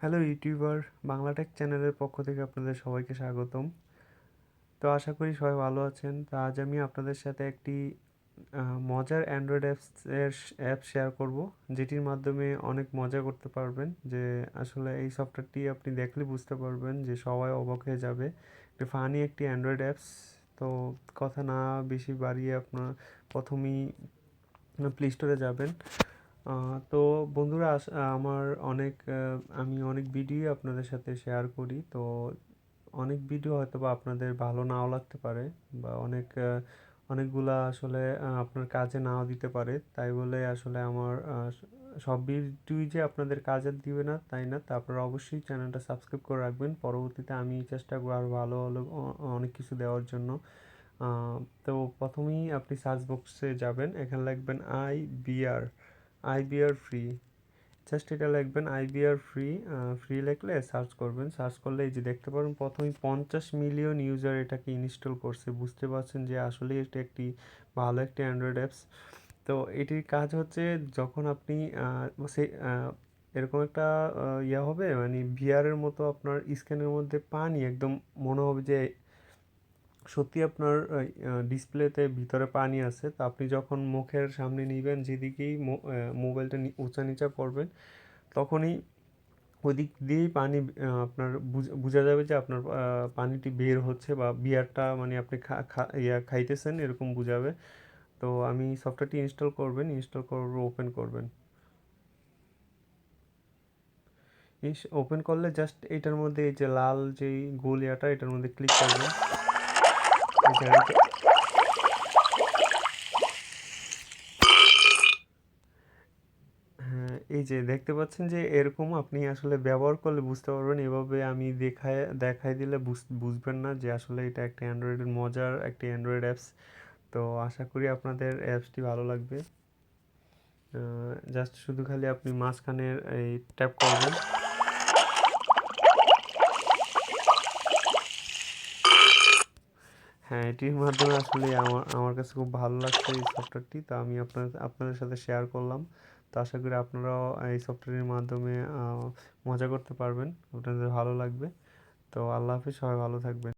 Hello YouTuber Bangla take চ্যানেলের পক্ষ থেকে আপনাদের সবাইকে স্বাগতম। তো আশা করি সবাই ভালো আছেন। তো আজ আমি আপনাদের সাথে একটি মজার অ্যান্ড্রয়েড অ্যাপসের অ্যাপ শেয়ার করব, যেটির মাধ্যমে অনেক মজা করতে পারবেন। যে আসলে এই সফটওয়্যারটি আপনি দেখলে বুঝতে পারবেন যে সবাই অবাক হয়ে যাবে। একটি ফানি একটি অ্যান্ড্রয়েড অ্যাপস তো কথা না বেশি বাড়িয়ে আপনার প্রথমেই প্লে স্টোরে যাবেন। তো বন্ধুরা, আস- আমার অনেক আমি অনেক ভিডিও আপনাদের সাথে শেয়ার করি। তো অনেক ভিডিও হয়তো বা আপনাদের ভালো নাও লাগতে পারে বা অনেক অনেকগুলা আসলে আপনার কাজে নাও দিতে পারে। তাই বলে আসলে আমার সব ভিডিওই যে আপনাদের কাজে দিবে না, তাই না? তা আপনারা অবশ্যই চ্যানেলটা সাবস্ক্রাইব করে রাখবেন। পরবর্তীতে আমি চেষ্টা করব আরও ভালো ভালো অনেক কিছু দেওয়ার জন্য। তো প্রথমেই আপনি সার্চ বক্সে যাবেন। এখানে লিখবেন I BR IBR free just এটা লিখবেন আইবিআর ফ্রি ফ্রি লিখলে সার্চ করবেন। সার্চ করলে এই যে দেখতে পারেন, প্রথমে পঞ্চাশ মিলিয়ন ইউজার এটাকে ইনস্টল করছে। বুঝতে পারছেন যে আসলে এটা একটি ভালো একটি অ্যান্ড্রয়েড অ্যাপস তো এটির কাজ হচ্ছে যখন আপনি সে এরকম একটা ইয়া হবে মানে ভিআরের মতো আপনার স্ক্যানের মধ্যে পানি একদম মনে হবে যে সত্যি আপনার ডিসপ্লেতে ভিতরে পানি আছে, তো আপনি যখন মুখের সামনে নিবেন, যেদিকেই মোবাইলটা উঁচা নিচা করবেন, তখনই ওই দিক দিয়েই পানি আপনার বুঝ- যাবে যে আপনার পানিটি বের হচ্ছে বা বিয়ারটা মানে আপনি ইয়া খাইতেছেন, এরকম বুঝাবে। তো আমি সফটওয়্যারটি ইনস্টল করবেন ইনস্টল করবে ওপেন করবেন। ওপেন করলে জাস্ট এটার মধ্যে এই যে লাল যেই গোল ইয়াটা, এটার মধ্যে ক্লিক করবেন। হ্যাঁ এই যে দেখতে পাচ্ছেন যে এরকম আপনি আসলে ব্যবহার করলে বুঝতে পারবেন। এভাবে আমি দেখায় দেখাই দিলে বুঝ- বুঝবেন না যে আসলে এটা একটা অ্যান্ড্রয়েডের মজার একটি অ্যান্ড্রয়েড অ্যাপস। তো আশা করি আপনাদের অ্যাপসটি ভালো লাগবে। জাস্ট শুধু খালি আপনি মাঝখানের এই ট্যাপ করবেন। হ্যাঁ এটির মাধ্যমে আসলে আমার আমার কাছে খুব ভালো লাগছে এই সফটওয়্যারটি তা আমি আপনার, আপনাদের সাথে শেয়ার করলাম। তো আশা করি আপনারাও এই সফটওয়্যারের মাধ্যমে মজা করতে পারবেন। আপনাদের ভালো লাগবে। তো আল্লাহ হাফিজ, সবাই ভালো থাকবেন।